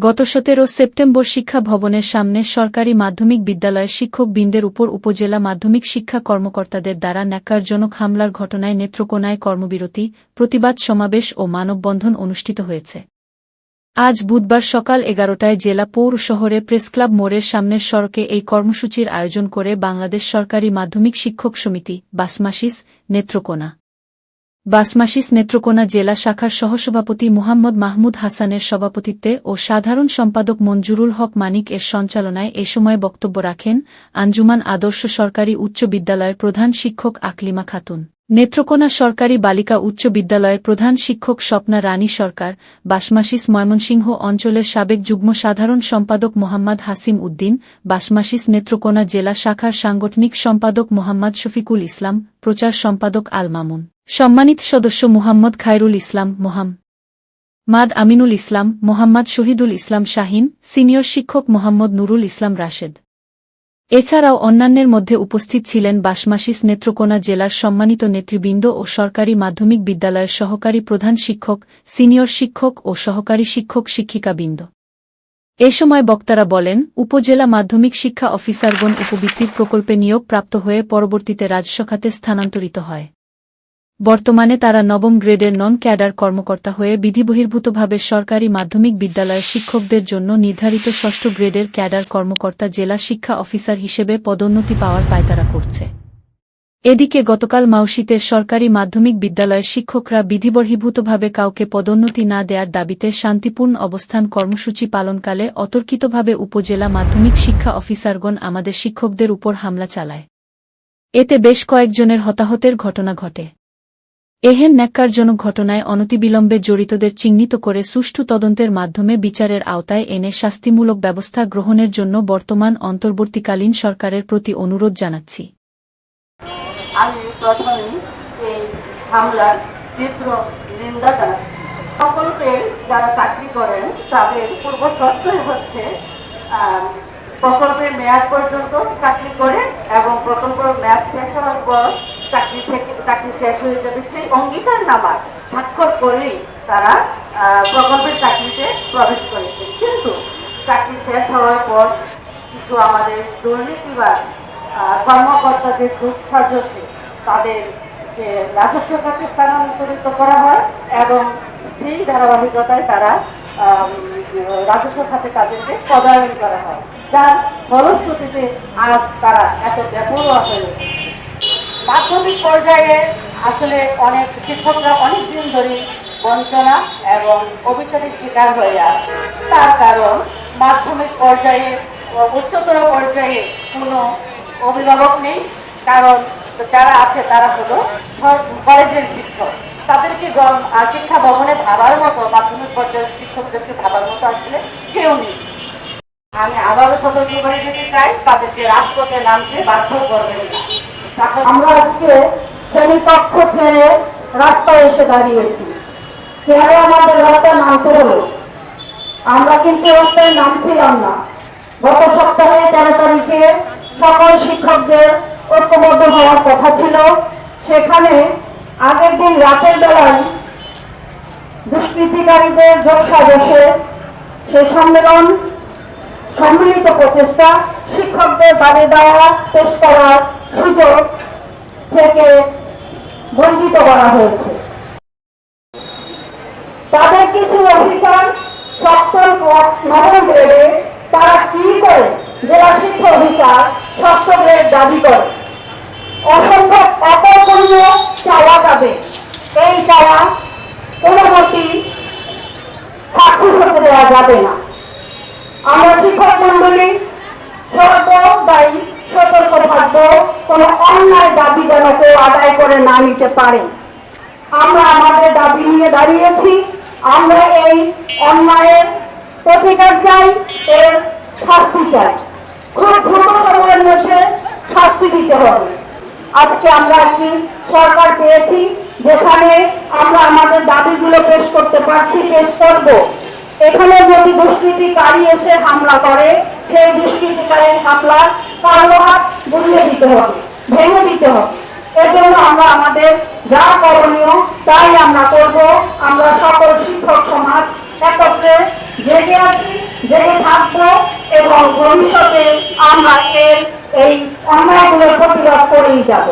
গত সতেরো সেপ্টেম্বর শিক্ষা ভবনের সামনে সরকারি মাধ্যমিক বিদ্যালয়ের শিক্ষকবৃন্দের উপর উপজেলা মাধ্যমিক শিক্ষা কর্মকর্তাদের দ্বারা ন্যাক্কারজনক হামলার ঘটনায় নেত্রকোনায় কর্মবিরতি, প্রতিবাদ সমাবেশ ও মানববন্ধন অনুষ্ঠিত হয়েছে। আজ বুধবার সকাল এগারোটায় জেলা পৌর শহরে প্রেসক্লাব মোড়ের সামনের সড়কে এই কর্মসূচির আয়োজন করে বাংলাদেশ সরকারি মাধ্যমিক শিক্ষক সমিতি, বাসমাসিস, নেত্রকোনা। বাসমাসিস নেত্রকোনা জেলা শাখার সহসভাপতি মুহাম্মদ মাহমুদ হাসানের সভাপতিত্বে ও সাধারণ সম্পাদক মঞ্জুরুল হক মানিক এর সঞ্চালনায় এ সময় বক্তব্য রাখেন আঞ্জুমান আদর্শ সরকারি উচ্চ বিদ্যালয়ের প্রধান শিক্ষক আকলিমা খাতুন। নেত্রকোনা সরকারি বালিকা উচ্চ বিদ্যালয়ের প্রধান শিক্ষক স্বপ্না রানী সরকার, বাসমাসিস ময়মনসিংহ অঞ্চলের সাবেক যুগ্ম সাধারণ সম্পাদক মোহাম্মদ হাসিম উদ্দিন, বাসমাসিস নেত্রকোনা জেলা শাখার সাংগঠনিক সম্পাদক মোহাম্মদ শফিকুল ইসলাম, প্রচার সম্পাদক আল মামুন। সম্মানিত সদস্য মুহাম্মদ খায়রুল ইসলাম মোহাম। মাদ আমিনুল ইসলাম মোহাম্মদ শহীদুল ইসলাম শাহিন, সিনিয়র শিক্ষক মোহাম্মদ নুরুল ইসলাম রাশেদ। এছাড়াও অন্যান্যের মধ্যে উপস্থিত ছিলেন বাসমাসিস নেত্রকোনা জেলার সম্মানিত নেতৃবৃন্দ ও সরকারি মাধ্যমিক বিদ্যালয়ের সহকারী প্রধান শিক্ষক, সিনিয়র শিক্ষক ও সহকারী শিক্ষক শিক্ষিকাবৃন্দ। এ সময় বক্তারা বলেন, উপজেলা মাধ্যমিক শিক্ষা অফিসারগণ উপবৃত্তির প্রকল্পে নিয়োগ প্রাপ্ত হয়ে পরবর্তীতে রাজস্ব খাতে স্থানান্তরিত হয়। বর্তমানে তারা নবম গ্রেডের নন ক্যাডার কর্মকর্তা হয়ে বিধিবহির্ভূতভাবে সরকারি মাধ্যমিক বিদ্যালয়ের শিক্ষকদের জন্য নির্ধারিত ষষ্ঠ গ্রেডের ক্যাডার কর্মকর্তা জেলা শিক্ষা অফিসার হিসেবে পদোন্নতি পাওয়ার পায়তারা করছে। এদিকে গতকাল মাউশিতের সরকারি মাধ্যমিক বিদ্যালয়ের শিক্ষকরা বিধিবহির্ভূতভাবে কাউকে পদোন্নতি না দেওয়ার দাবিতে শান্তিপূর্ণ অবস্থান কর্মসূচি পালনকালে অতর্কিতভাবে উপজেলা মাধ্যমিক শিক্ষা অফিসারগণ আমাদের শিক্ষকদের উপর হামলা চালায়। এতে বেশ কয়েকজনের হতাহতের ঘটনা ঘটে। এহেন ন্যাক্কারজনক ঘটনায় অনতিবিলম্বে জড়িতদের চিহ্নিত করে সুষ্ঠু তদন্তের মাধ্যমে বিচারের আওতায় এনে শাস্তিমূলক ব্যবস্থা গ্রহণের জন্য বর্তমান অন্তর্বর্তীকালীন সরকারের প্রতি অনুরোধ জানাচ্ছি। প্রকল্পের মেয়াদ পর্যন্ত চাকরি করে এবং প্রকল্পের মেয়াদ শেষ হওয়ার পর চাকরি থেকে চাকরি শেষ হয়ে যাবে সেই অঙ্গীকার নামা স্বাক্ষর করেই তারা প্রকল্পের চাকরিতে প্রবেশ করেছে। কিন্তু চাকরি শেষ হওয়ার পর কিছু আমাদের দুর্নীতিবাদ আহ, কর্মকর্তাদের দুঃসাহসে তাদের রাজস্ব খাতে স্থানান্তরিত করা হয় এবং সেই ধারাবাহিকতায় তারা রাজস্ব খাতে তাদেরকে পদায়ন করা হয়। যার ফলশ্রুতিতে আজ তারা এত বেপরোয়া হয়ে। মাধ্যমিক পর্যায়ে আসলে অনেক শিক্ষকরা অনেক দিন ধরে বঞ্চনা এবং অবিচারের শিকার হয়ে আছে। তার কারণ মাধ্যমিক পর্যায়ে উচ্চতর পর্যায়ে কোনো অভিভাবক নেই, কারণ যারা আছে তারা হলো কলেজের শিক্ষক। তাদেরকে শিক্ষা ভবনে ভাবার মতো মাধ্যমিক পর্যায়ের শিক্ষকদেরকে ভাবার মতো আসলে কেউ নেই। আমি আবারও সতর্ক করে দিতে চাই, তাদেরকে রাজপথে নামতে বাধ্য করবেন না। আমরা আজকে শ্রেণীকক্ষ ছেড়ে রাস্তায় এসে দাঁড়িয়েছি। কেন আমাদের রাস্তায় নামতে হলো? আমরা কিন্তু রাস্তায় নামছিলাম না। গত সপ্তাহে তেরো তারিখে সকল শিক্ষকদের ঐক্যবদ্ধ হওয়ার কথা ছিল। সেখানে আগের দিন রাতের বেলায় দুষ্কৃতিকারীদের জলসা বসে সে সম্মেলন, সম্মিলিত প্রচেষ্টা শিক্ষকদের বাড়ি দেওয়া, পেশ করার সুযোগ থেকে বঞ্চিত করা হয়েছে। তাদের কিছু অফিসার সপ্তম নবম গ্রেডে তারা কি করে জেলা শিক্ষা অধিকার ষষ্ঠ গ্রেড দাবি করে। অসম্ভব অপূর্ণ চাওয়া যাবে। এই চাওয়া কোনো মতি সাক্ষী হতে দেওয়া যাবে না। আমরা শিক্ষক মন্ডলী সর্বদাই সতর্ক থাকব, কোনো অন্যায় দাবি যেন কেউ আদায় করে না নিতে পারে। আমরা আমাদের দাবি নিয়ে দাঁড়িয়েছি, আমরা এই অন্যায়ের প্রতিকার চাই, এর শাস্তি চাই। খুব দ্রুত সময়ের মধ্যে শাস্তি দিতে হবে। আজকে আমরা একটি সরকার পেয়েছি, যেখানে আমরা আমাদের দাবিগুলো পেশ করতে পারছি, পেশ করব। এখানে যদি দুষ্কৃতিকারী এসে হামলা করে, সেই দুষ্কৃতিকারীর হামলা কালো গুলিয়ে দিতে হবে, ভেঙে দিতে হবে। এজন্য আমরা আমাদের যা করণীয় তাই আমরা করব। আমরা সকল শিক্ষক সমাজ একত্রে জেগে আছি, জেগে থাকব এবং ভবিষ্যতে আমরা এর এই অন্যায়গুলোর প্রতিবাদ করেই যাব।